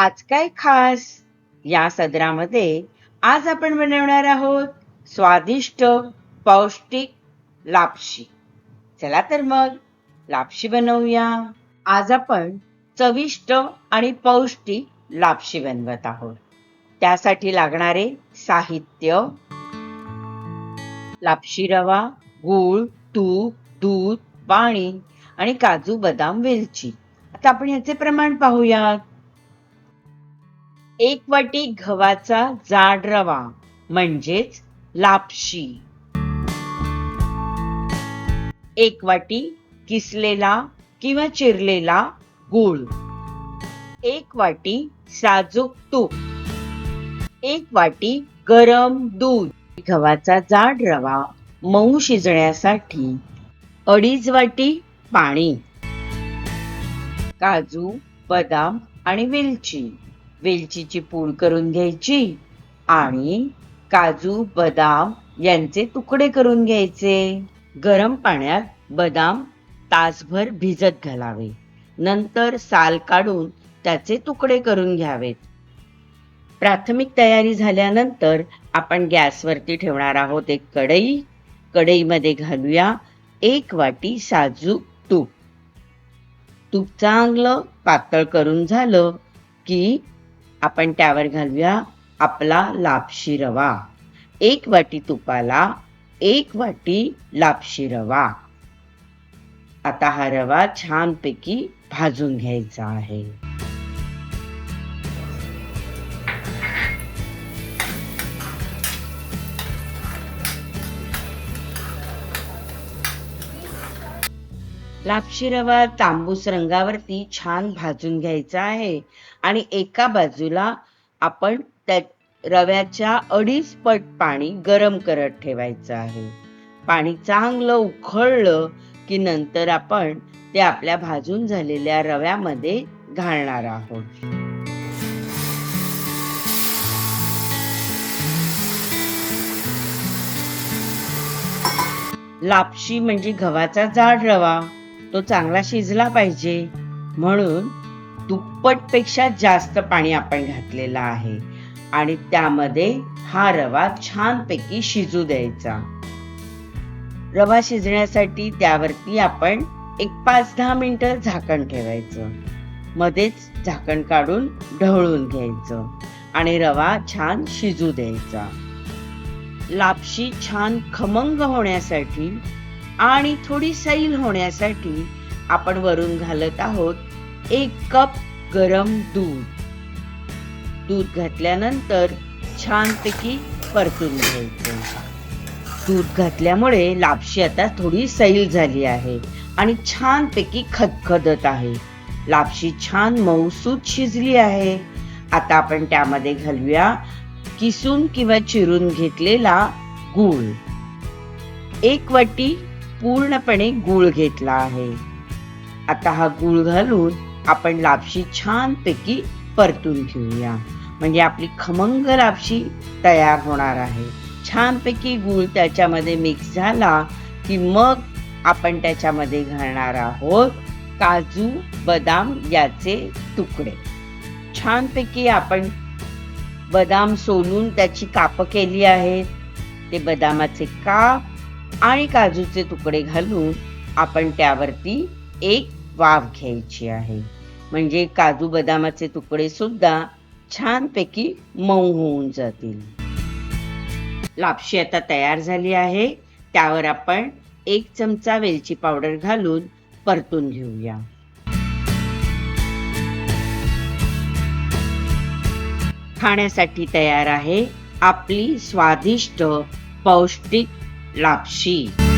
आज काय खास? या सदरामध्ये आज आपण बनवणार आहोत स्वादिष्ट पौष्टिक लापशी. चला तर मग लापशी बनवूया. आज आपण चविष्ट आणि पौष्टिक लापशी बनवत आहोत. त्यासाठी लागणारे साहित्य लापशी रवा गूळ तूप दूध पाणी आणि काजू बदाम वेलची. आता आपण याचे प्रमाण पाहूयात. एक वाटी गव्हाचा जाड रवा म्हणजेच लापशी. एक वाटी किसलेला किंवा चिरलेला गूळ. एक वाटी साजूक तूप. एक वाटी गरम दूध. गव्हाचा जाड रवा मऊ शिजण्यासाठी अडीच वाटी पाणी. काजू बदाम आणि वेलची. वेलचीची पूड करून घ्यायची आणि काजू बदाम यांचे तुकडे करून घ्यायचे. गरम पाण्यात बदाम तासभर भिजत घालावे. नंतर साल काढून त्याचे तुकडे करून घ्यावेत. प्राथमिक तयारी झाल्यानंतर आपण गॅसवरती ठेवणार आहोत एक कढई. कढईमध्ये घालूया एक वाटी साजूक तूप. तूप चांगलं पातळ करून झालं की आपण त्यावर घालूया आपला लापशी रवा. एक वाटी तुपाला एक वाटी लापशी रवा. आता हा रवा छानपैकी भाजून घ्यायचा आहे. लापशी रवा तांबूस रंगावरती छान भाजून घ्यायचा आहे. आणि एका बाजूला आपण त्या रव्याच्या अडीच पट पाणी गरम करत ठेवायचं आहे. पाणी चांगलं उखळलं की नंतर आपण ते आपल्या भाजून झालेल्या रव्यामध्ये घालणार आहोत. लापशी म्हणजे गव्हाचा जाड रवा. तो चांगला शिजला पाहिजे. म्हणून दुप्पटपेक्षा जास्त पाणी आपण घातलेलं आहे. आणि त्यामध्ये हा रवा छानपैकी शिजू द्यायचा. रवा शिजण्यासाठी त्यावरती आपण एक पाच दहा मिनिटं झाकण ठेवायचं. मध्येच झाकण काढून ढवळून घ्यायचं. आणि रवा छान शिजू द्यायचा. लापशी छान खमंग होण्यासाठी आणि थोडी सैल होण्यासाठी आपण वरून घालत आहोत एक कप गरम दूध. दूध घातल्यानंतर छानपैकी परतून घ्यायचं. दूध घातल्यामुळे लापशी आता थोडी सैल झाली आहे आणि छानपैकी खदखदत आहे. लापशी छान मऊसूत शिजली आहे. आता आपण त्यामध्ये घालूया किसून किंवा चिरून घेतलेला गूळ. एक वाटी पूर्णपणे गूळ घेतला आहे. आता हा गूळ घालून आपण लापशी छानपैकी परतून घेऊया. म्हणजे आपली खमंग लापशी तयार होणार आहे. छानपैकी गूळ त्याच्यामध्ये मिक्स झाला की मग आपण त्याच्यामध्ये घालणार आहोत काजू बदाम याचे तुकडे. छानपैकी आपण बदाम सोलून त्याची काप केली आहेत. ते बदामाचे काप आणि काजूचे तुकडे घालून आपण त्यावरती एक वाफ घ्यायची आहे. म्हणजे काजू बदामाचे तुकडे सुद्धा छानपैकी मऊ होऊन जातील. लापशी आता तयार झाली आहे. त्यावर आपण एक चमचा वेलची पावडर घालून परतून घेऊया. खाण्यासाठी तयार आहे आपली स्वादिष्ट पौष्टिक लापशी